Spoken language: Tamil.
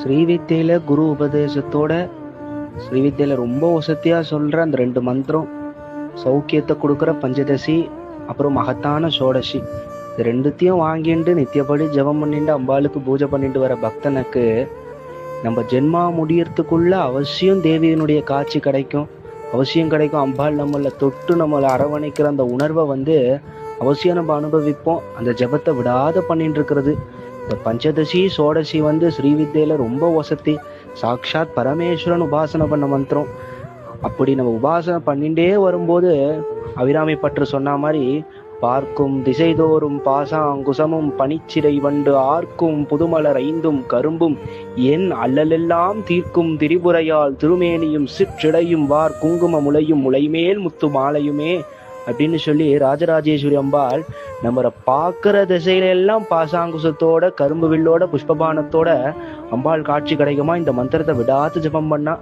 ஸ்ரீவித்தியில குரு உபதேசத்தோட ஸ்ரீவித்தியில ரொம்ப வசதியா சொல்ற அந்த ரெண்டு மந்திரம் சௌக்கியத்தை கொடுக்குற பஞ்சதசி அப்புறம் மகத்தான சோடசி. இது ரெண்டுத்தையும் வாங்கிட்டு நித்தியப்படி ஜெபம் பண்ணிட்டு அம்பாளுக்கு பூஜை பண்ணிட்டு வர பக்தனுக்கு நம்ம ஜென்மா முடியறதுக்குள்ள அவசியம் தேவியினுடைய காட்சி கிடைக்கும். அவசியம் கிடைக்கும். அம்பாள் நம்மளை தொட்டு நம்மளை அரவணைக்கிற அந்த உணர்வை வந்து அவசியம் நம்ம அனுபவிப்போம். அந்த ஜெபத்தை விடாத பண்ணிட்டு இருக்கிறது. இந்த பஞ்சதசி சோடசி வந்து ஸ்ரீவித்யில ரொம்ப வசதி. சாக்ஷாத் பரமேஸ்வரன் உபாசனை பண்ண மந்திரம். அப்படி நம்ம உபாசனை பண்ணிட்டே வரும்போது அபிராமி பற்று சொன்ன மாதிரி பார்க்கும் திசைதோறும் பாசாங்குசமும் பனிச்சிறை வண்டு ஆர்க்கும் புதுமலர் ஐந்தும் கரும்பும் என் அல்லலெல்லாம் தீர்க்கும் திரிபுரையால் திருமேனியும் சிற்றிடையும் வார் குங்கும முளையும் முளைமேல் முத்து மாலையுமே அப்படின்னு சொல்லி ராஜராஜேஸ்வரி அம்பாள் நம்மளை பார்க்குற திசையில எல்லாம் பாசாங்குசத்தோட கரும்பு வில்லோட புஷ்பபானத்தோட அம்பாள் காட்சி கிடைக்குமா? இந்த மந்திரத்தை விடாத்து ஜெபம் பண்ணா.